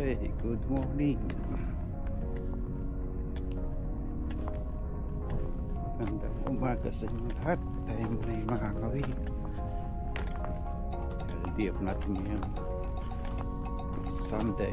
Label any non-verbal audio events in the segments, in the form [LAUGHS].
Hey, good morning. Magandang umaga sa inyo lahat. Tayo muna yung mga kawin. LD natin ngayon. Sunday.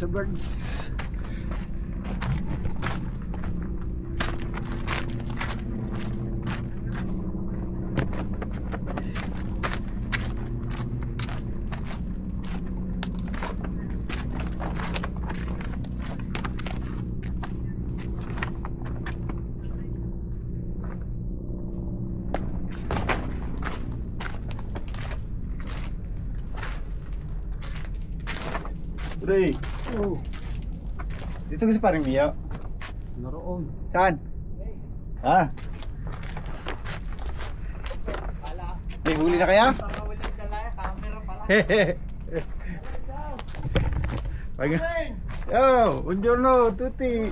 Dito sa birds. Pre, Oh, dito kasi parang Mio. naroon. Saan? Ha? May huli na kaya? Pag... Yo, buongiorno, tutti.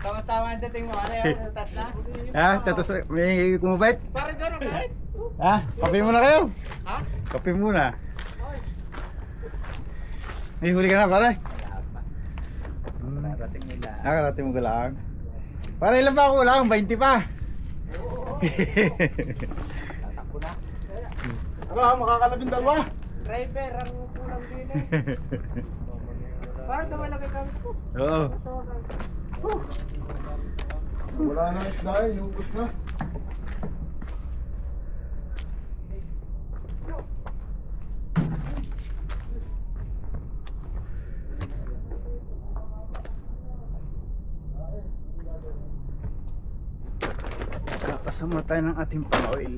Tama-tama ang dating mo. Ano yung tas na? Ha? Tatas, may kumabait? Parang gano'n kahit. Ha? Kape muna kayo? Ha? Kape muna. May huli ka na, pare? Narating nila. Nakarating mo ka lang. Para ilan pa ako lang? 20 pa. Tatakbo na. Ano, makakalabing dalawa? Driver, ang kulang din eh. [LAUGHS] Parang tumalagay kami ko. Oo. Wala na isda, inubos na. Kakasama tayo ng ating pang-oil.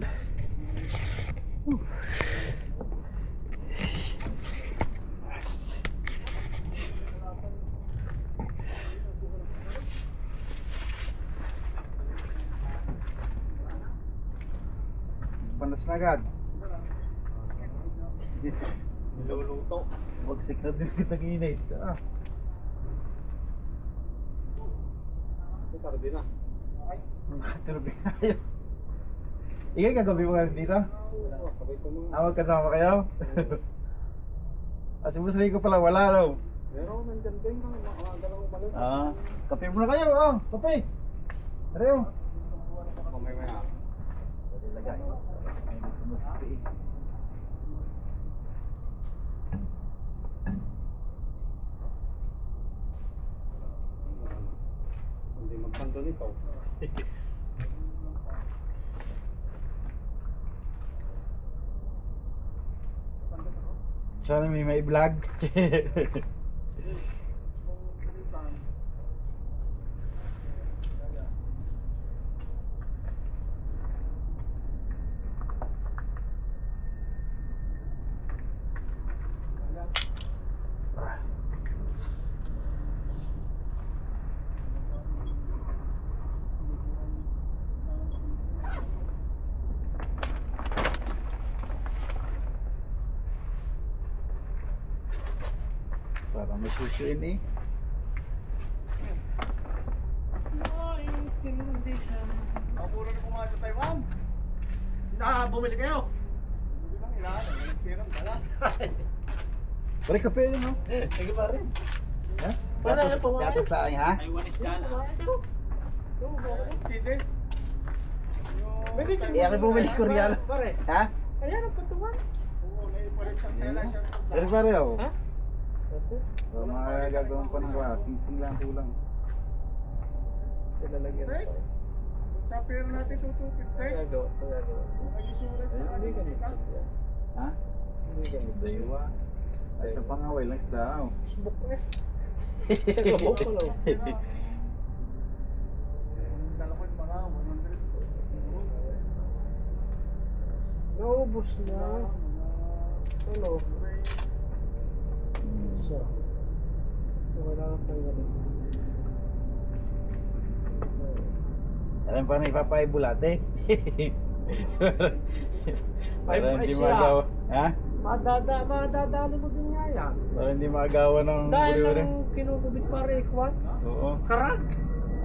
Panas na agad. Niluluto. Magsik na din kita init. Ah. Ito sarili na. Matulog na ayos. Ikaw kagabi mo nga dito? Sabay ko mga. Ah, magkasama kayo? ah, si Busri ko pala wala raw. Pero nandyan din ka. Mga dalawang balon. Ah, kape muna kayo. Oh, kape. Arayo. Kamay maya. Lagay. Ay, gusto mo kape. Hindi magkanto nito. Sana may may vlog. [LAUGHS] Para masusuin eh. Kapuro na kumain sa Taiwan. Ah, bumili kayo. Bumili lang [LAUGHS] ilan. Nagkirang dala. Balik kape yun, no? Sige pa rin. Ha? Wala na pumayag. gatas sa akin, ha? Taiwanese ka na. Pide. Bakit Eh, ako bumili ko real. Pare. Ha? Kaya nang patuwan. Oo, naipalit siyang tela siya. Pero pare, oh. Ha? So, mga gagawin pa ng class. Sing-sing lang kulang. Ilalagyan ko. Sa pera natin tutupid, right? Magagawa. Magagawa. Ay, insurance Hindi akin. ganito yan. Ha? Hindi ganito. Daywa. Ay, sa pangaway lang sa daw. Subok na eh. Sa loob ko lang. Dalawa yung mga 100. Naubos na. Ano? Isa. Wala lang tayo ganun. Alam pa na ipapaibulate. Para [LAUGHS] Ay, hindi magawa. Ha? Madada, madadali mo din nga yan. Para hindi magawa ng Dahil uri-uri. lang kinukubit pare, kwat. Oo. Karag!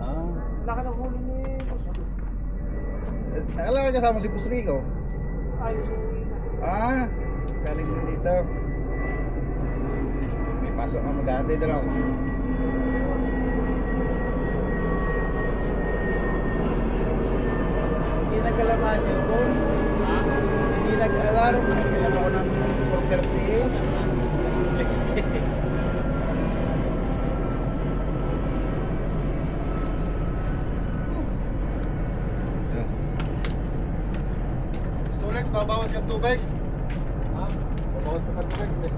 Ah. Laka ng huli ni Alam ka kasama si Busrico? Ay, Ah, galing na dito. Pasok na mag-aantay daw. Hindi nag-alarm ang cellphone. Hindi nag-alarm. Nag-alarm ako ng quarter PH. Storex, babawas kang tubig. Ha? Babawas ka ng tubig.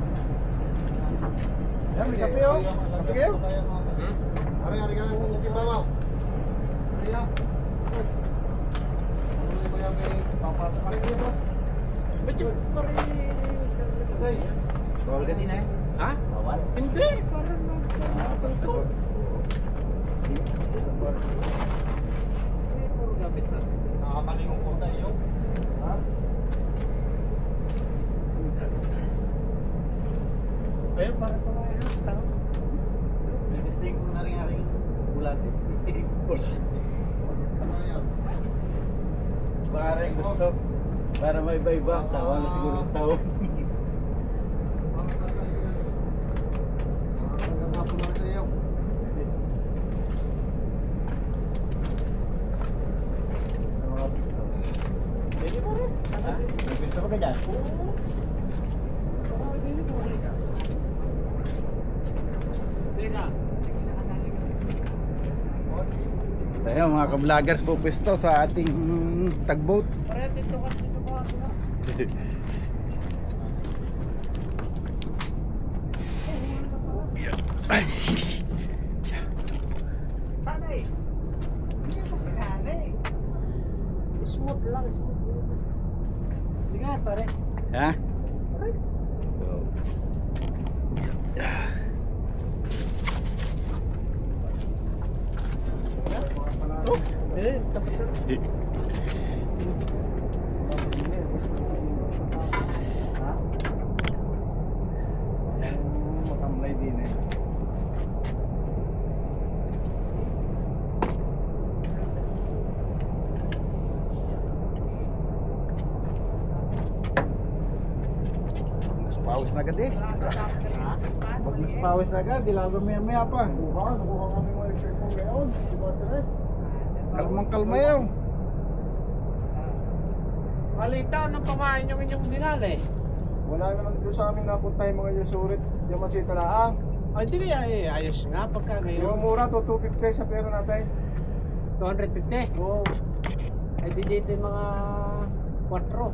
hindi. Oh. Kape kayo? Ari, ari ka lang kung kibawaw. Ari ya. Ano ba yung may papasa? Ari ka ba? Ba't yung pare Okay. Bawal kasi na eh. Ha? Bawal. Hindi, parang nagpapatuto. Hindi, puro gamit na. Nakakalingon ko sa iyo. Ha? Ayun, parang pamain na. Tama. Testing ko na rin aking bulat. Ano yan? Para gusto. Para may iba-iba. Tawa na siguro sa tao. Hanggang hapon na sa iyo. Pwede pa rin. Ha? May gusto ba ka dyan? Baka hindi mo rin ka. Teka. Tayo mga ka-vloggers po pwesto sa ating tagboat. Pare, dito ka dito [LAUGHS] ka. Ay. Tanay. Hindi ko si nanay. Smooth lang, smooth lang. Hindi nga, pare. Ha? Pare. Oh, eh, tapos na. Pawis na agad eh. Ha? Nagpawis na agad, di lalo maya maya pa. Buka, nakuha kami mga electric mo ngayon. Di? Kalmang kalma yun. Malita, anong pamain yung inyong dinala eh? Wala naman doon sa amin napunta yung mga yusurit. Yung masita laang. Ay, hindi kaya eh, ayos nga pagka Yung ngayon. mura to, 250 sa pera natin. 250. Oo. Ay, di dito yung mga 4.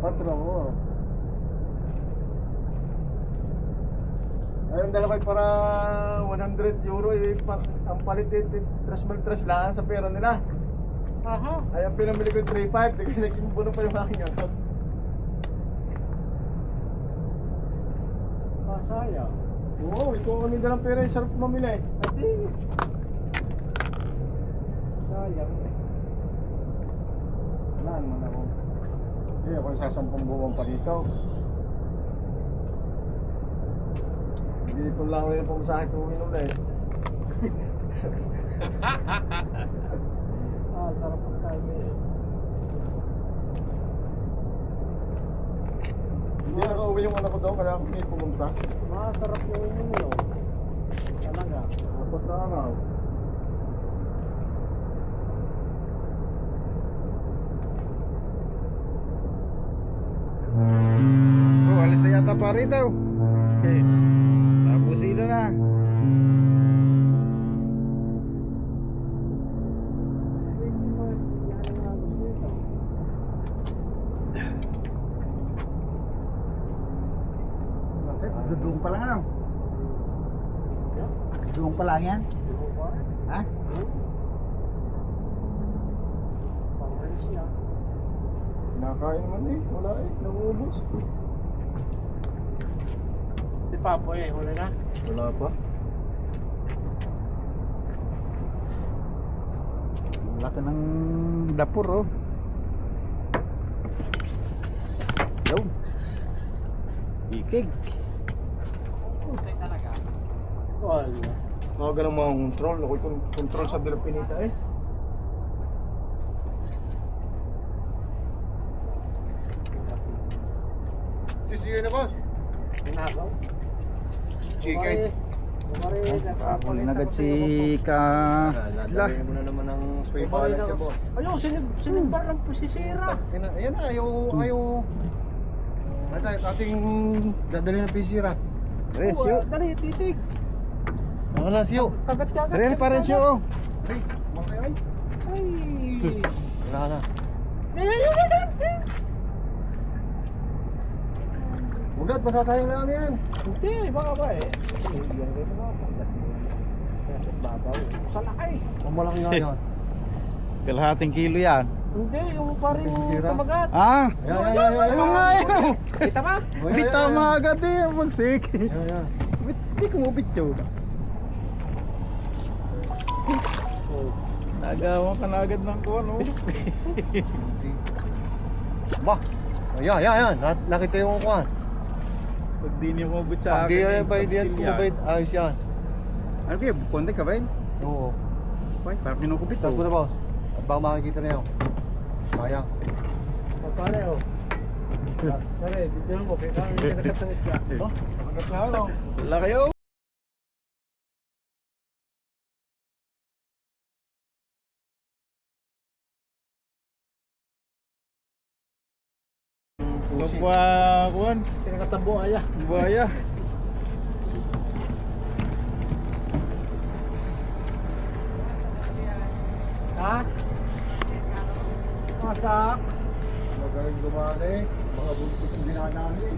Patro, oo. Ayun dalawa ay para 100 euro eh, pa, ang palit eh, tres mag tres lang sa pera nila. Aha. Ay ang pinamili ko yung 3.5, di ko naging buno pa yung aking ano. Masaya. Oo, ikaw kami dalang pera yung sarap mamili. Ati. Sayang. Wala naman ako. Eh, ako yung sasampung buwan pa dito. Hindi po lang ako yung pumasahe tuwin ulit. [LAUGHS] Ah, sarap ang tayo eh. Hindi na uwi yung anak ko daw, kaya ako hindi pumunta. Masarap yung inyo. Talaga. Tapos na araw. Oh, alis na yata pa rin daw. Okay. Tapusino na. Dudung pa lang ano? Dudung pa lang yan? Ha? Nakain man eh, wala eh, nauubos. Si Papo eh, huli na. Wala pa. Laki ng dapur oh. Yun. Ikig. Puti talaga. Wala. Mga ganang mga control, ako yung control sa Dilapinita eh. Sisiyo na boss. Pinagaw. Chicken. Huli na agad si ka Isla. Lalagyan mo na naman ng sway balance siya boss. Ayun, sinib sinibbar ng pusisira. Ayan na, ayan na, ayaw, ayaw. Nasa ating dadali ng pisira. Resyo. Dali, titig. Wala siyo. Kagat kagat. Real pa rin siya oh. Ay, makay ay. Ay. Wala na. Ay, ay, ay, ay, ay. Ugat, masasayang na kami yan. Hindi, baka ba eh. Yan rin mga. Kaya sa babaw. Sa lakay. Ang malaki nga yan. Kalahating kilo yan. Hindi, yung paring Sira. kamagat. Ah! Ayan, ayan, ayan. Ayun nga yun oh. Kita ba? Ayan, Bita ayan, mga ayan. agad eh. ang Magsik. Ayan, ayan. Bit, di ko mo bityo. Nagawa ka na agad ng kuwan oh. Ba? Ayan, ayan, ayan. Na- Nakita yung kuhan. Pag di niyo mabut sa Pag di akin. yan, pag di yan, kumabait, ayos yan. Ano kayo? Konti ka ba yun? Oo. Ay, parang kinukubit Tapos ko na oh. boss. At baka makikita na yun. Sayang. Pare, oh. [LAUGHS] Pare, dito lang ko. Kaya kami nagkakat ng isla. [LAUGHS] Oh, nakagat na ano. Wala kayo. Kinakatabo aya. buhaya. Ha? Masak. Magaling gumali. Mga buntot yung dinanali.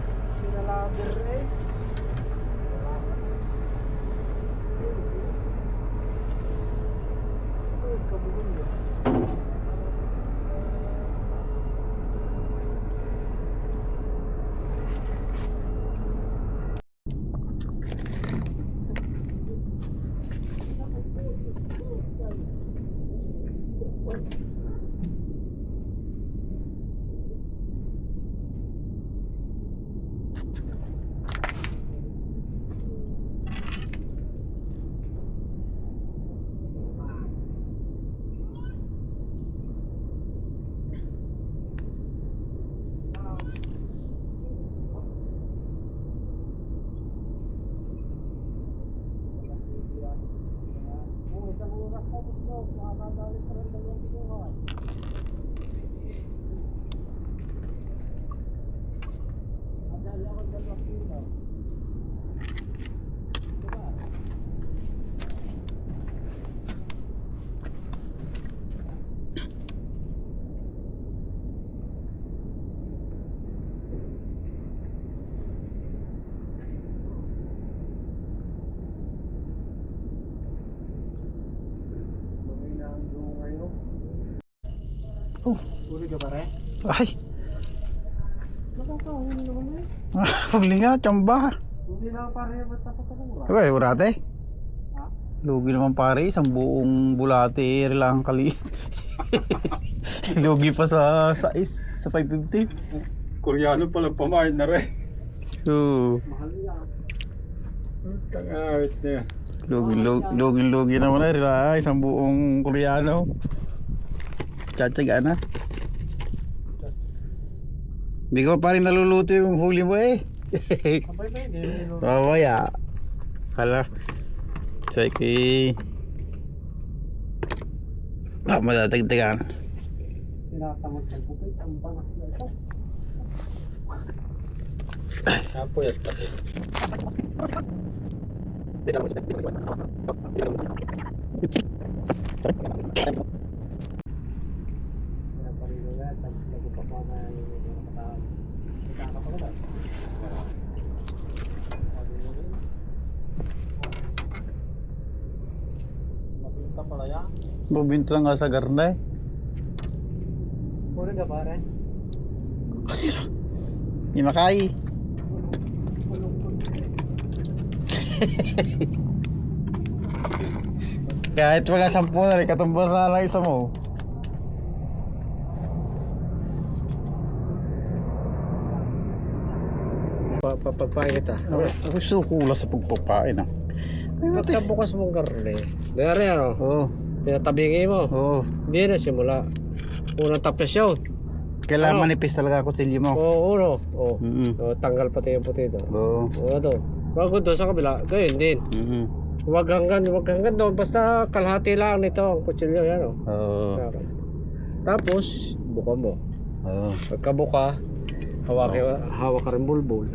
Sinalaber eh. Oh. Uri ka pare? Ay, Nakakahuli naman eh. huli nga, tsamba. Hindi na pare, ba't napapakamura? Diba, burate? Ha? Lugi naman pare, isang buong bulate, lang kali. [LAUGHS] Lugi pa sa size, sa 550. Koreano pala pamain na rin. So, Mahal yan. Tangawit na yan. lugi, lugi, lugi, naman na, rila, isang buong koreano. Tsatsaga na. Hindi ko pa rin naluluto yung huli mo eh. Ba? Mamaya. Kala. Sige. Ah, madadagdagan. Tinatamad ng kupay, ang bangas na ito. Kapo yan. Pinaparilo [LAUGHS] lang nga sa garna eh. [LAUGHS] Uri ka pare? Imakay. [LAUGHS] Kahit mga sampu na rin, katumbas na lang isa mo. Papagpain kita. Ako sukula sa pagpapain ah. Ba't ka bukas mong garle? Dari ano? Oo. Pinatabingi mo. Oo. Hindi na simula. Unang tapos yun. Kailangan Ano? manipis talaga ako silyo mo. Oo, uno. Oo. Mm Oh, tanggal pati yung puti doon. Oo. Oo, doon. Bago doon sa kabila, ganyan din. Mhm. Huwag hanggang, huwag hanggang doon. Basta kalahati lang nito ang kutsilyo. Yan o. Oo. Tapos, buka mo. Oo. Pagkabuka, hawak, hawak ka rin bulbul.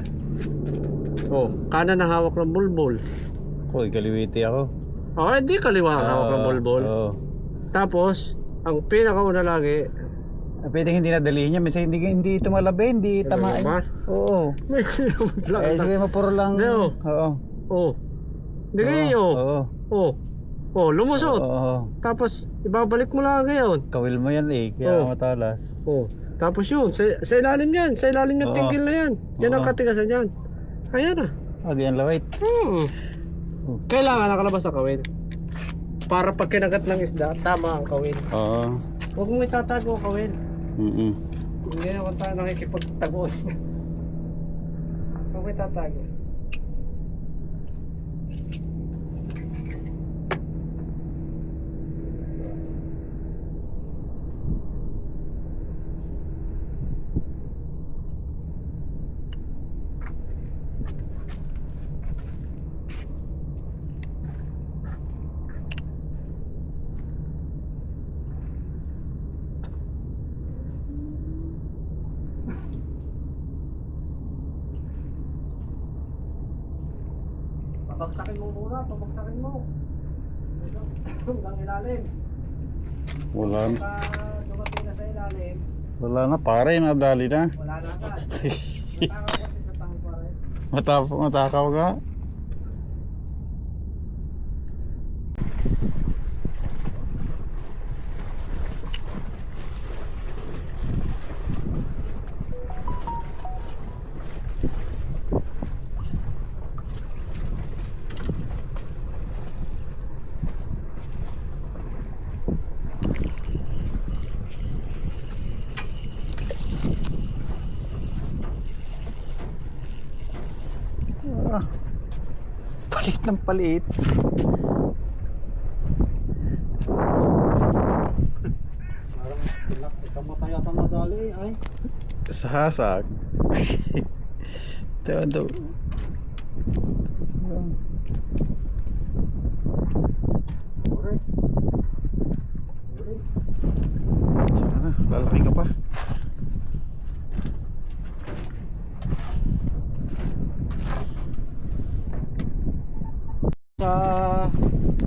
Oh, kanan na hawak ng bulbul. Koy, kaliwiti ako. Oh, hindi kaliwa ang hawak ng bulbul. Oo. Tapos, ang pinakauna lagi, Ah, Pwedeng hindi nadalihin niya, minsan hindi hindi tumalabi, hindi tamain. naman? Oo. [LAUGHS] may lang. Eh sige, mapuro lang. Hindi, oh. Oo. Oh. Hindi kayo. Oo. Oh. Oh, lumusot. Oo. Tapos, ibabalik mo lang ngayon. Kawil mo yan eh, kaya Oo. matalas. Oh. Tapos yun, sa, sa ilalim yan. Sa ilalim ng Oo. tingkil na yan. Yan ang Oo. katigasan yan. Ayan na. Ah, ganyan lawait. Hmm. Kailangan nakalabas ang kawin. Para pag kinagat ng isda, tama ang kawin. Oo. Huwag mo itatago ang kawin. Mm Hindi naman tayo nakikipagtago. [LAUGHS] Huwag mo itatago. Pabagsakin mo muna, pabagsakin mo. Hanggang ilalim. Wala na. Pagka dumating na sa ilalim, Wala na, pare, nadali na. wala na agad. Pa rin. Matap matakaw ka. ng paliit. Isang mata yata nadali ay. Sa hasag. Teka daw. Lalaki ka pa. Sa...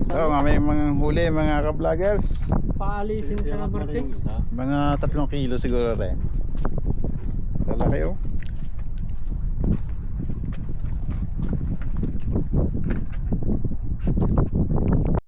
So nga may mga huli mga ka-vloggers. Paalisin sa Martes. Mga tatlong kilo siguro rin. Lalaki oh.